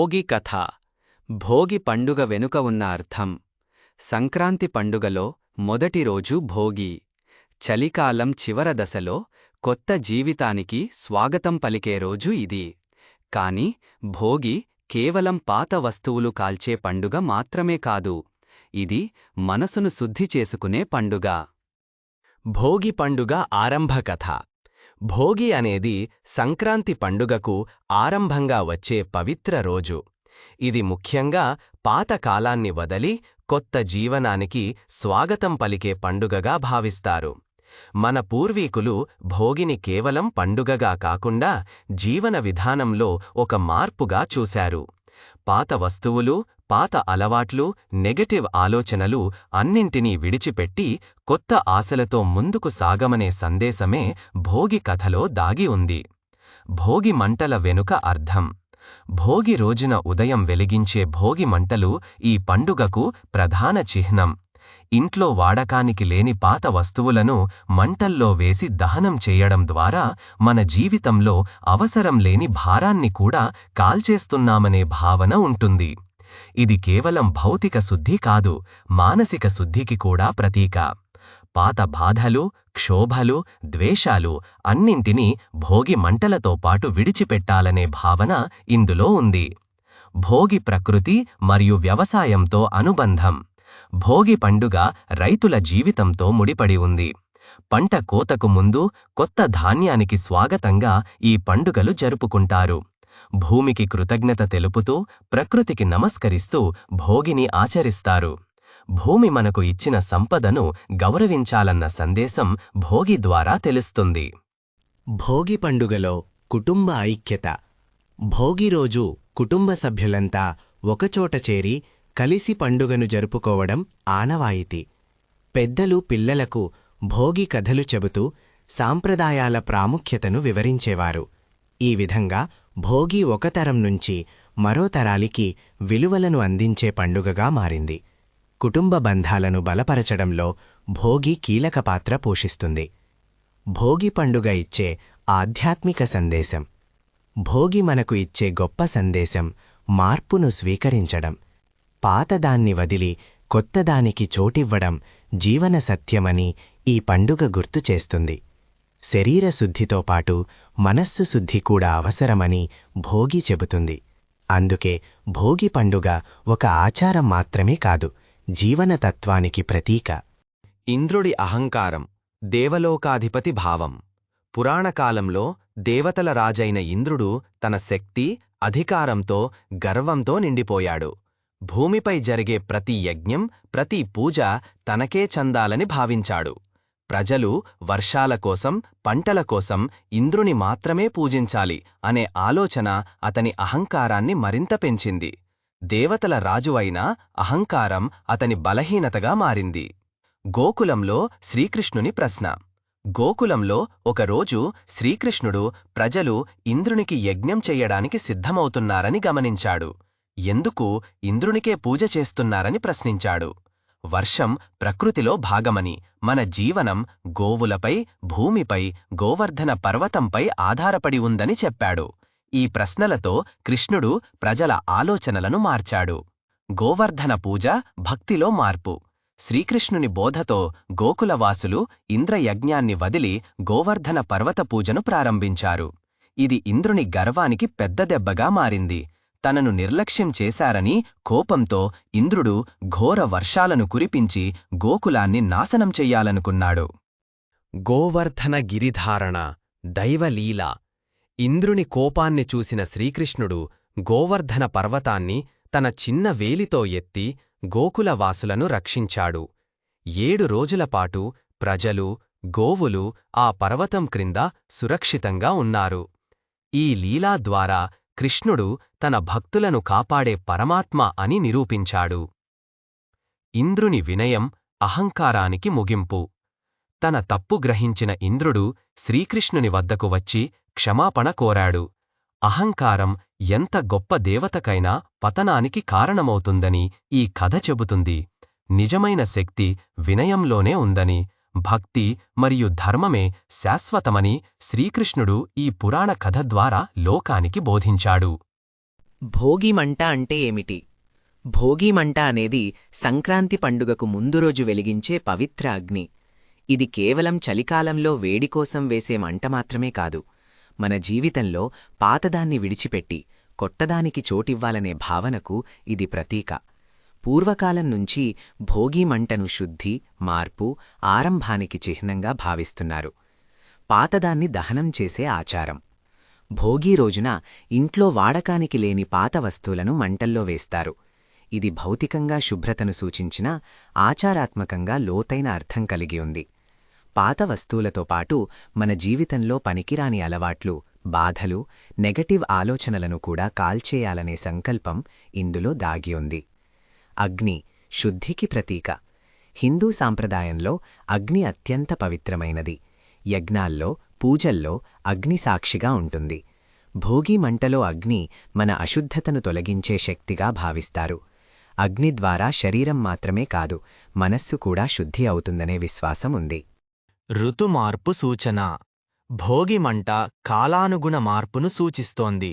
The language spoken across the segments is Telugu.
భోగి కథ. భోగి పండుగ వెనుక ఉన్న అర్థం. సంక్రాంతి పండుగలో మొదటి రోజు భోగి. చలికాలం చివర దశలో కొత్త జీవితానికి స్వాగతం పలికే రోజు ఇది. కాని భోగి కేవలం పాత వస్తువులు కాల్చే పండుగ మాత్రమే కాదు. ఇది మనసును శుద్ధి చేసుకునే పండుగ. భోగి పండుగ ఆరంభకథ భోగి అనేది సంక్రాంతి పండుగకు ఆరంభంగా వచ్చే పవిత్ర రోజు. ఇది ముఖ్యంగా పాత కాలాన్ని వదలి కొత్త జీవనానికి స్వాగతం పలికే పండుగగా భావిస్తారు. మన పూర్వీకులు భోగిని కేవలం పండుగగా కాకుండా జీవన విధానంలో ఒక మార్పుగా చూశారు. పాత వస్తువులు పాత అలవాట్లు నెగటివ్ ఆలోచనలు అన్నింటినీ విడిచిపెట్టి కొత్త ఆశలతో ముందుకు సాగమనే సందేశమే భోగి కథలో దాగి ఉంది. భోగి మంటల వెనుక అర్థం. భోగి రోజున ఉదయం వెలిగించే భోగి మంటలు ఈ పండుగకు ప్రధాన చిహ్నం. ఇంట్లో వాడకానికి లేని పాత వస్తువులను మంటల్లో వేసి దహనం చేయడం ద్వారా మన జీవితంలో అవసరం లేని భారాన్ని కూడా కాల్చేస్తున్నామనే భావన ఉంటుంది. ఇది కేవలం భౌతిక శుద్ధి కాదు మానసిక శుద్ధికి కూడా ప్రతీక. పాత బాధలు క్షోభలు ద్వేషాలు అన్నింటినీ భోగి మంటలతో పాటు విడిచిపెట్టాలనే భావన ఇందులో ఉంది. భోగి ప్రకృతి మరియు వ్యవసాయంతో అనుబంధం. భోగి పండుగ రైతుల జీవితంతో ముడిపడి ఉంది. పంట కోతకు ముందు కొత్త ధాన్యానికి స్వాగతంగా ఈ పండుగలు జరుపుకుంటారు. భూమికి కృతజ్ఞత తెలుపుతూ ప్రకృతికి నమస్కరిస్తూ భోగిని ఆచరిస్తారు. భూమి మనకు ఇచ్చిన సంపదను గౌరవించాలన్న సందేశం భోగి ద్వారా తెలుస్తుంది. భోగి పండుగలో కుటుంబ ఐక్యత. భోగి రోజు కుటుంబ సభ్యులంతా ఒకచోట చేరి కలిసి పండుగను జరుపుకోవడం ఆనవాయితీ. పెద్దలు పిల్లలకు భోగి కథలు చెబుతూ సాంప్రదాయాల ప్రాముఖ్యతను వివరించేవారు. ఈ విధంగా భోగి ఒక తరం నుంచి మరో తరాలికి విలువలను అందించే పండుగగా మారింది. కుటుంబ బంధాలను బలపరచడంలో భోగి కీలక పాత్ర పోషిస్తుంది. భోగి పండుగ ఇచ్చే ఆధ్యాత్మిక సందేశం భోగి మనకు ఇచ్చే గొప్ప సందేశం మార్పును స్వీకరించడం పాతదాన్ని వదిలి కొత్తదానికి చోటివ్వడం జీవన సత్యమని ఈ పండుగ గుర్తు చేస్తుంది. శరీర శుద్ధితో పాటు మనస్సు శుద్ధి కూడా అవసరమని భోగి చెబుతుంది. అందుకే భోగి పండుగ ఒక ఆచారం మాత్రమే కాదు జీవనతత్వానికి ప్రతీక. ఇంద్రుడి అహంకారం దేవలోకాధిపతి భావం. పురాణకాలంలో దేవతల రాజైన ఇంద్రుడు తన శక్తి అధికారంతో గర్వంతో నిండిపోయాడు. భూమిపై జరిగే ప్రతి యజ్ఞం ప్రతి పూజ తనకే చందాలని భావించాడు. ప్రజలు వర్షాల కోసం పంటల కోసం ఇంద్రుని మాత్రమే పూజించాలి అనే ఆలోచన అతని అహంకారాన్ని మరింత పెంచింది. దేవతల రాజువైన అహంకారం అతని బలహీనతగా మారింది. గోకులంలో శ్రీకృష్ణుని ప్రశ్న. గోకులంలో ఒకరోజు శ్రీకృష్ణుడు ప్రజలు ఇంద్రునికి యజ్ఞం చెయ్యడానికి సిద్ధమవుతున్నారని గమనించాడు. ఎందుకు ఇంద్రునికే పూజ చేస్తున్నారని ప్రశ్నించాడు. వర్షం ప్రకృతిలో భాగమని మన జీవనం గోవులపై భూమిపై గోవర్ధన పర్వతంపై ఆధారపడి ఉందని చెప్పాడు. ఈ ప్రశ్నలతో కృష్ణుడు ప్రజల ఆలోచనలను మార్చాడు. గోవర్ధన పూజ భక్తిలో మార్పు. శ్రీకృష్ణుని బోధతో గోకులవాసులు ఇంద్రయజ్ఞాన్ని వదిలి గోవర్ధన పర్వత పూజను ప్రారంభించారు. ఇది ఇంద్రుని గర్వానికి పెద్ద దెబ్బగా మారింది. తనను నిర్లక్ష్యం చేశారని కోపంతో ఇంద్రుడు ఘోర వర్షాలను కురిపించి గోకులాన్ని నాశనం చెయ్యాలనుకున్నాడు. గోవర్ధన గిరిధారణ దైవలీల. ఇంద్రుని కోపాన్ని చూసిన శ్రీకృష్ణుడు గోవర్ధన పర్వతాన్ని తన చిన్న వేలితో ఎత్తి గోకులవాసులను రక్షించాడు. ఏడు రోజులపాటు ప్రజలు గోవులు ఆ పర్వతం క్రింద సురక్షితంగా ఉన్నారు. ఈ లీలా ద్వారా కృష్ణుడు తన భక్తులను కాపాడే పరమాత్మ అని నిరూపించాడు. ఇంద్రుని వినయం అహంకారానికి ముగింపు. తన తప్పు గ్రహించిన ఇంద్రుడు శ్రీకృష్ణుని వద్దకు వచ్చి క్షమాపణ కోరాడు. అహంకారం ఎంత గొప్ప దేవతకైనా పతనానికి కారణమవుతుందని ఈ కథ చెబుతుంది. నిజమైన శక్తి వినయంలోనే ఉందని భక్తి మరియు ధర్మమే శాశ్వతమని శ్రీకృష్ణుడు ఈ పురాణ కథ ద్వారా లోకానికి బోధించాడు. భోగిమంట అంటే ఏమిటి? భోగిమంట అనేది సంక్రాంతి పండుగకు ముందు రోజు వెలిగించే పవిత్ర అగ్ని. ఇది కేవలం చలికాలంలో వేడి కోసం వేసే మంట మాత్రమే కాదు. మన జీవితంలో పాతదాన్ని విడిచిపెట్టి కొత్తదానికి చోటివ్వాలనే భావనకు ఇది ప్రతీక. పూర్వకాలం నుంచి భోగి మంటను శుద్ధి మార్పు ఆరంభానికి చిహ్నంగా భావిస్తున్నారు. పాతదాన్ని దహనం చేసే ఆచారం. భోగి రోజున ఇంట్లో వాడకానికి లేని పాత వస్తువులను మంటల్లో వేస్తారు. ఇది భౌతికంగా శుభ్రతను సూచించినా ఆచారాత్మకంగా లోతైన అర్థం కలిగి ఉంది. పాత వస్తువులతో పాటు మన జీవితంలో పనికిరాని అలవాట్లు బాధలు నెగటివ్ ఆలోచనలను కూడా కాల్చేయాలనే సంకల్పం ఇందులో దాగి ఉంది. అగ్ని శుద్ధికి ప్రతీక. హిందూ సాంప్రదాయంలో అగ్ని అత్యంత పవిత్రమైనది. యజ్ఞాల్లో పూజల్లో అగ్ని సాక్షిగా ఉంటుంది. భోగి మంటలో అగ్ని మన అశుద్ధతను తొలగించే శక్తిగా భావిస్తారు. అగ్ని ద్వారా శరీరం మాత్రమే కాదు మనస్సు కూడా శుద్ధి అవుతుందనే విశ్వాసం ఉంది. ఋతుమార్పు సూచన. భోగిమంట కాలానుగుణ మార్పును సూచిస్తోంది.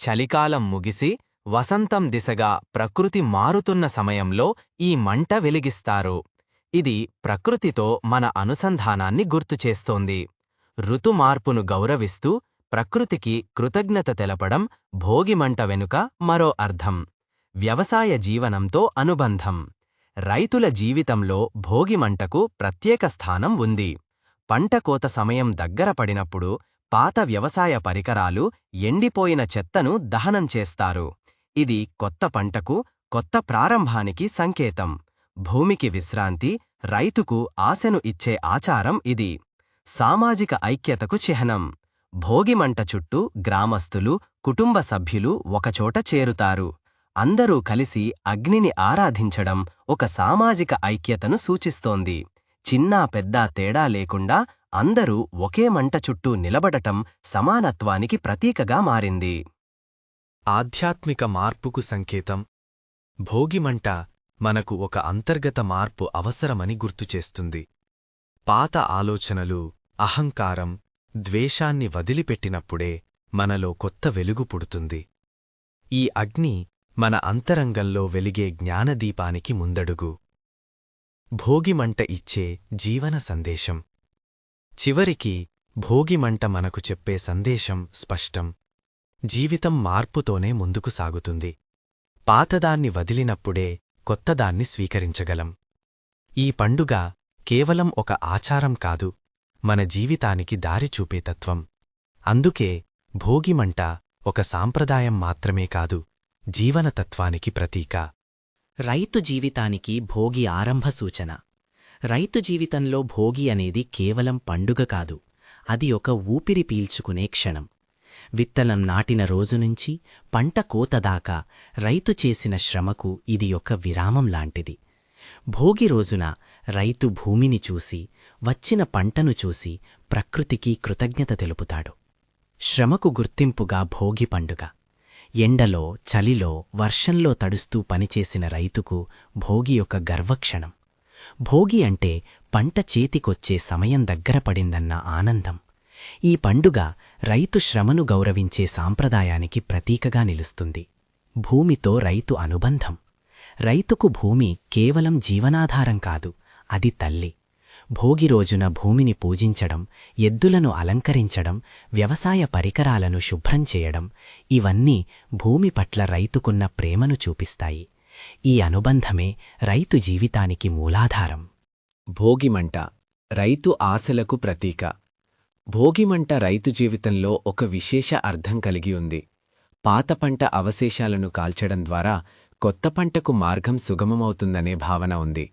చలికాలం ముగిసి వసంతం దిశగా ప్రకృతి మారుతున్న సమయంలో ఈ మంట వెలిగిస్తారు. ఇది ప్రకృతితో మన అనుసంధానాన్ని గుర్తుచేస్తోంది ఋతుమార్పును గౌరవిస్తూ ప్రకృతికి కృతజ్ఞత తెలపడం భోగిమంట వెనుక మరో అర్థం. వ్యవసాయ జీవనంతో అనుబంధం. రైతుల జీవితంలో భోగిమంటకు ప్రత్యేక స్థానం ఉంది. పంట కోత సమయం దగ్గర పడినప్పుడు పాత వ్యవసాయ పరికరాలు ఎండిపోయిన చెత్తను దహనం చేస్తారు. ఇది కొత్త పంటకు కొత్త ప్రారంభానికి సంకేతం. భూమికి విశ్రాంతి రైతుకు ఆశను ఇచ్చే ఆచారం ఇది. సామాజిక ఐక్యతకు చిహ్నం. భోగిమంట చుట్టూ గ్రామస్తులు కుటుంబ సభ్యులు ఒకచోట చేరుతారు. అందరూ కలిసి అగ్నిని ఆరాధించడం ఒక సామాజిక ఐక్యతను సూచిస్తోంది. చిన్నా పెద్దా తేడా లేకుండా అందరూ ఒకే మంట చుట్టూ నిలబడటం సమానత్వానికి ప్రతీకగా మారింది. ఆధ్యాత్మిక మార్పుకు సంకేతం. భోగిమంట మనకు ఒక అంతర్గత మార్పు అవసరమని గుర్తుచేస్తుంది పాత ఆలోచనలు అహంకారం ద్వేషాన్ని వదిలిపెట్టినప్పుడే మనలో కొత్త వెలుగు పుడుతుంది. ఈ అగ్ని మన అంతరంగంలో వెలిగే జ్ఞానదీపానికి ముందడుగు. భోగిమంట ఇచ్చే జీవన సందేశం. చివరికి భోగిమంట మనకు చెప్పే సందేశం స్పష్టం. జీవితం మార్పుతోనే ముందుకు సాగుతుంది. పాతదాన్ని వదిలినప్పుడే కొత్తదాన్ని స్వీకరించగలం. ఈ పండుగ కేవలం ఒక ఆచారం కాదు మన జీవితానికి దారి చూపే తత్వం. అందుకే భోగిమంట ఒక సాంప్రదాయం మాత్రమే కాదు జీవనతత్వానికి ప్రతీక. రైతు జీవితానికి భోగి ఆరంభ సూచన. రైతు జీవితంలో భోగి అనేది కేవలం పండుగ కాదు అది ఒక ఊపిరి పీల్చుకునే క్షణం. విత్తనం నాటిన రోజు నుంచి పంట కోత దాకా రైతు చేసిన శ్రమకు ఇది ఒక విరామం లాంటిది. భోగి రోజున రైతు భూమిని చూసి వచ్చిన పంటను చూసి ప్రకృతికి కృతజ్ఞత తెలుపుతాడు. శ్రమకు గుర్తింపుగా భోగి పండుగ. ఎండలో చలిలో వర్షంలో తడుస్తూ పనిచేసిన రైతుకు భోగి యొక్క గర్వక్షణం. భోగి అంటే పంట చేతికొచ్చే సమయం దగ్గర పడిందన్న ఆనందం. ఈ పండుగ రైతు శ్రమను గౌరవించే సాంప్రదాయానికి ప్రతీకగా నిలుస్తుంది. భూమితో రైతు అనుబంధం. రైతుకు భూమి కేవలం జీవనాధారం కాదు అది తల్లి. భోగి రోజున భూమిని పూజించడం ఎద్దులను అలంకరించడం వ్యవసాయ పరికరాలను శుభ్రం చేయడం ఇవన్నీ భూమి పట్ల రైతుకున్న ప్రేమను చూపిస్తాయి. ఈ అనుబంధమే రైతు జీవితానికి మూలాధారం. భోగిమంట రైతు ఆశలకు ప్రతీక. భోగిమంట రైతు జీవితంలో ఒక విశేష అర్థం కలిగి ఉంది. పాత పంట అవశేషాలను కాల్చడం ద్వారా కొత్త పంటకు మార్గం సుగమమవుతుందనే భావన ఉంది.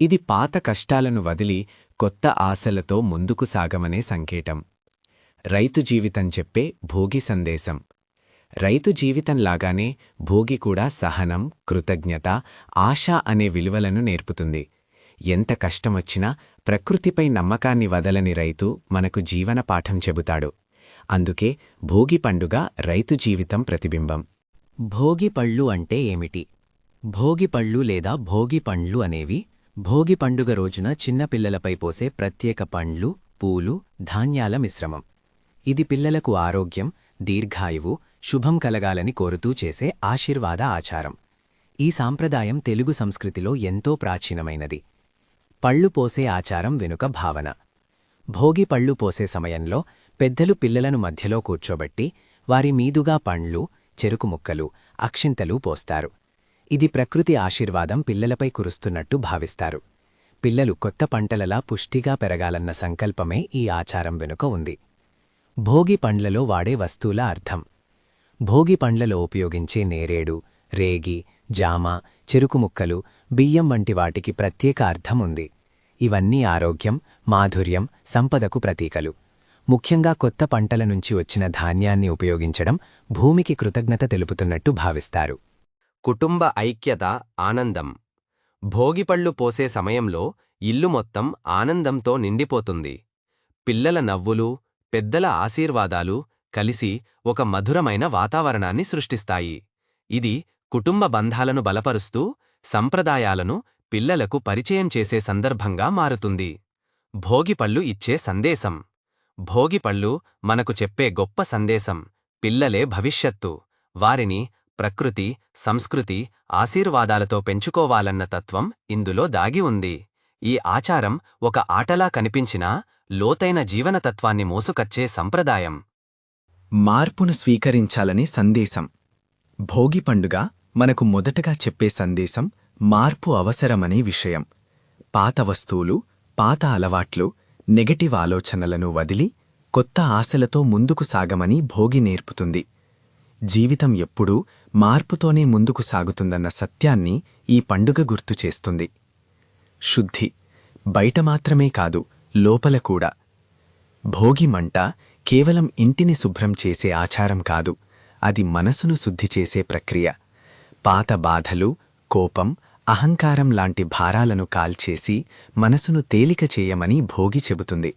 ఇది పాత కష్టాలను వదిలి కొత్త ఆశలతో ముందుకు సాగమనే సంకేతం. రైతు జీవితం చెప్పే భోగి సందేశం. రైతు జీవితంలాగానే భోగి కూడా సహనం కృతజ్ఞత ఆశ అనే విలువలను నేర్పుతుంది. ఎంత కష్టమొచ్చినా ప్రకృతిపై నమ్మకాన్ని వదలని రైతు మనకు జీవన పాఠం చెబుతాడు. అందుకే భోగి పండుగ రైతు జీవితం ప్రతిబింబం. భోగి పళ్ళు అంటే ఏమిటి? భోగి పళ్ళు లేదా భోగి పండ్లు అనేవి భోగి పండుగ రోజున చిన్నపిల్లలపై పోసే ప్రత్యేక పండ్లు పూలు ధాన్యాల మిశ్రమం. ఇది పిల్లలకు ఆరోగ్యం దీర్ఘాయువు శుభం కలగాలని కోరుతూ చేసే ఆశీర్వాద ఆచారం. ఈ సాంప్రదాయం తెలుగు సంస్కృతిలో ఎంతో ప్రాచీనమైనది. పళ్ళు పోసే ఆచారం వెనుక భావన. భోగి పళ్ళు పోసే సమయంలో పెద్దలు పిల్లలను మధ్యలో కూర్చోబెట్టి వారి మీదుగా పండ్లు చెరుకు ముక్కలు అక్షింతలు పోస్తారు. ఇది ప్రకృతి ఆశీర్వాదం పిల్లలపై కురుస్తున్నట్టు భావిస్తారు. పిల్లలు కొత్త పంటలలా పుష్టిగా పెరగాలన్న సంకల్పమే ఈ ఆచారం వెనుక ఉంది. భోగి పండ్లలో వాడే వస్తువుల అర్థం. భోగి పండ్లలో ఉపయోగించే నేరేడు రేగి జామ చెరుకు ముక్కలు బియ్యం వంటి వాటికి ప్రత్యేక అర్థం ఉంది ఇవన్నీ ఆరోగ్యం మాధుర్యం సంపదకు ప్రతీకలు. ముఖ్యంగా కొత్త పంటల నుంచి వచ్చిన ధాన్యాన్ని ఉపయోగించడం భూమికి కృతజ్ఞత తెలుపుతున్నట్టు భావిస్తారు. కుటుంబ ఐక్యత ఆనందం. భోగిపళ్ళు పోసే సమయంలో ఇల్లు మొత్తం ఆనందంతో నిండిపోతుంది. పిల్లల నవ్వులు పెద్దల ఆశీర్వాదాలు కలిసి ఒక మధురమైన వాతావరణాన్ని సృష్టిస్తాయి. ఇది కుటుంబ బంధాలను బలపరుస్తూ సంప్రదాయాలను పిల్లలకు పరిచయం చేసే సందర్భంగా మారుతుంది. భోగిపళ్ళు ఇచ్చే సందేశం. భోగిపళ్ళు మనకు చెప్పే గొప్ప సందేశం పిల్లలే భవిష్యత్తు వారిని ప్రకృతి సంస్కృతి ఆశీర్వాదాలతో పెంచుకోవాలన్న తత్వం ఇందులో దాగి ఉంది. ఈ ఆచారం ఒక ఆటలా కనిపించినా లోతైన జీవనతత్వాన్ని మోసుకచ్చే సంప్రదాయం. మార్పును స్వీకరించాలని సందేశం. భోగి పండుగ మనకు మొదటగా చెప్పే సందేశం మార్పు అవసరమనే విషయం. పాత వస్తువులు పాత అలవాట్లు నెగటివ్ ఆలోచనలను వదిలి కొత్త ఆశలతో ముందుకు సాగమని భోగి నేర్పుతుంది. జీవితం ఎప్పుడూ మార్పుతోనే ముందుకు సాగుతుందన్న సత్యాన్ని ఈ పండుగ గుర్తు చేస్తుంది. శుద్ధి బయట మాత్రమే కాదు లోపల కూడా. భోగి మంట కేవలం ఇంటిని శుభ్రం చేసే ఆచారం కాదు అది మనసును శుద్ధి చేసే ప్రక్రియ. పాత బాధలు కోపం అహంకారం లాంటి భారాలను కాల్చేసి మనసును తేలిక చేయమని భోగి చెబుతుంది.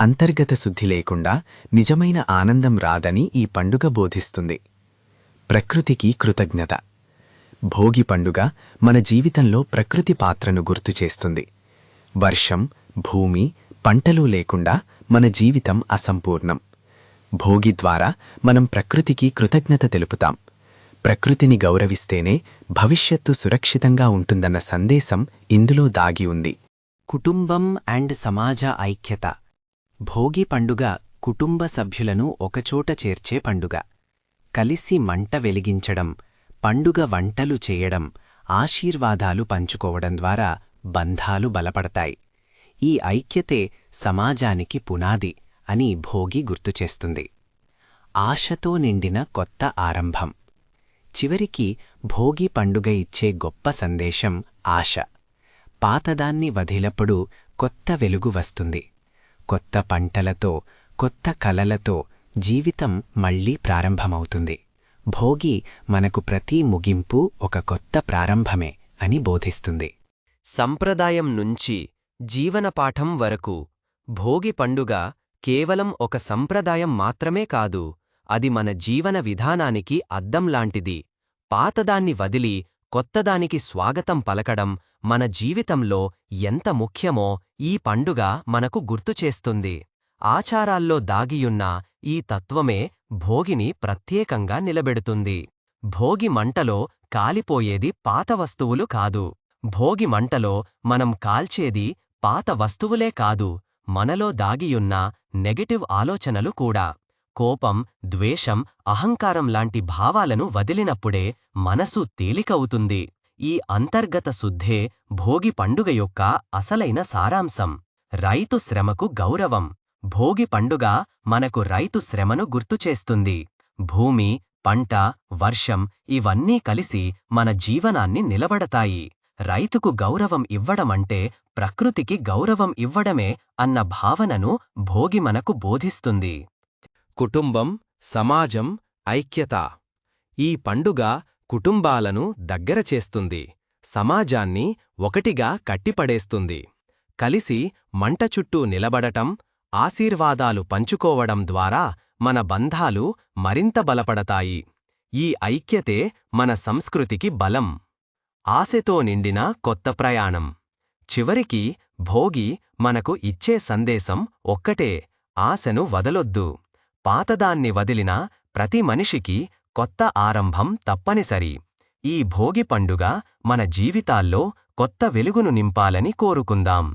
అంతర్గత శుద్ధి లేకుండా నిజమైన ఆనందం రాదని ఈ పండుగ బోధిస్తుంది. ప్రకృతికి కృతజ్ఞత. భోగి పండుగ మన జీవితంలో ప్రకృతి పాత్రను గుర్తు చేస్తుంది. వర్షం భూమి పంటలు లేకుండా మన జీవితం అసంపూర్ణం. భోగి ద్వారా మనం ప్రకృతికి కృతజ్ఞత తెలుపుతాం. ప్రకృతిని గౌరవిస్తేనే భవిష్యత్తు సురక్షితంగా ఉంటుందన్న సందేశం ఇందులో దాగి ఉంది. కుటుంబం అండ్ సమాజ ఐక్యత. భోగి పండుగ కుటుంబ సభ్యులను ఒకచోట చేర్చే పండుగ. కలిసి మంట వెలిగించడం పండుగ వంటలు చేయడం ఆశీర్వాదాలు పంచుకోవడం ద్వారా బంధాలు బలపడతాయి. ఈ ఐక్యతే సమాజానికి పునాది అని భోగి గుర్తుచేస్తుంది ఆశతో నిండిన కొత్త ఆరంభం. చివరికి భోగి పండుగ ఇచ్చే గొప్ప సందేశం ఆశ. పాతదాన్ని వదిలప్పుడు కొత్త వెలుగు వస్తుంది. కొత్త పంటలతో కొత్త కలలతో జీవితం మళ్ళీ ప్రారంభమవుతుంది. భోగి మనకు ప్రతి ముగింపు ఒక కొత్త ప్రారంభమే అని బోధిస్తుంది. సంప్రదాయం నుంచి జీవనపాఠం వరకు భోగి పండుగ కేవలం ఒక సంప్రదాయం మాత్రమే కాదు అది మన జీవన విధానానికి అద్దంలాంటిది పాతదాన్ని వదిలి కొత్తదానికి స్వాగతం పలకడం మన జీవితంలో ఎంత ముఖ్యమో ఈ పండుగ మనకు గుర్తుచేస్తుంది ఆచారాల్లో దాగియున్న ఈ తత్వమే భోగిని ప్రత్యేకంగా నిలబెడుతుంది. భోగి మంటలో కాలిపోయేది పాత వస్తువులు కాదు. భోగి మంటలో మనం కాల్చేది పాత వస్తువులే కాదు. మనలో దాగియున్న నెగటివ్ ఆలోచనలు కూడా. కోపం ద్వేషం అహంకారం లాంటి భావాలను వదిలినప్పుడే మనసు తేలికవుతుంది. ఈ అంతర్గత శుద్ధే భోగి పండుగ యొక్క అసలైన సారాంశం. రైతు శ్రమకు గౌరవం. భోగి పండుగ మనకు రైతు శ్రమను గుర్తుచేస్తుంది భూమి పంట వర్షం ఇవన్నీ కలిసి మన జీవనాన్ని నిలబడతాయి. రైతుకు గౌరవం ఇవ్వడమంటే ప్రకృతికి గౌరవం ఇవ్వడమే అన్న భావనను భోగి మనకు బోధిస్తుంది. కుటుంబం సమాజం ఐక్యత. ఈ పండుగ కుటుంబాలను దగ్గర చేస్తుంది. సమాజాన్ని ఒకటిగా కట్టిపడేస్తుంది. కలిసి మంట చుట్టూ నిలబడటం ఆశీర్వాదాలు పంచుకోవడం ద్వారా మన బంధాలు మరింత బలపడతాయి. ఈ ఐక్యతే మన సంస్కృతికి బలం. ఆశతో నిండిన కొత్త ప్రయాణం. చివరికి భోగి మనకు ఇచ్చే సందేశం ఒక్కటే ఆశను వదలొద్దు. పాతదాన్ని వదిలిన ప్రతి మనిషికి కొత్త ఆరంభం తప్పనిసరి. ఈ భోగి పండుగ మన జీవితాల్లో కొత్త వెలుగును నింపాలని కోరుకుందాం.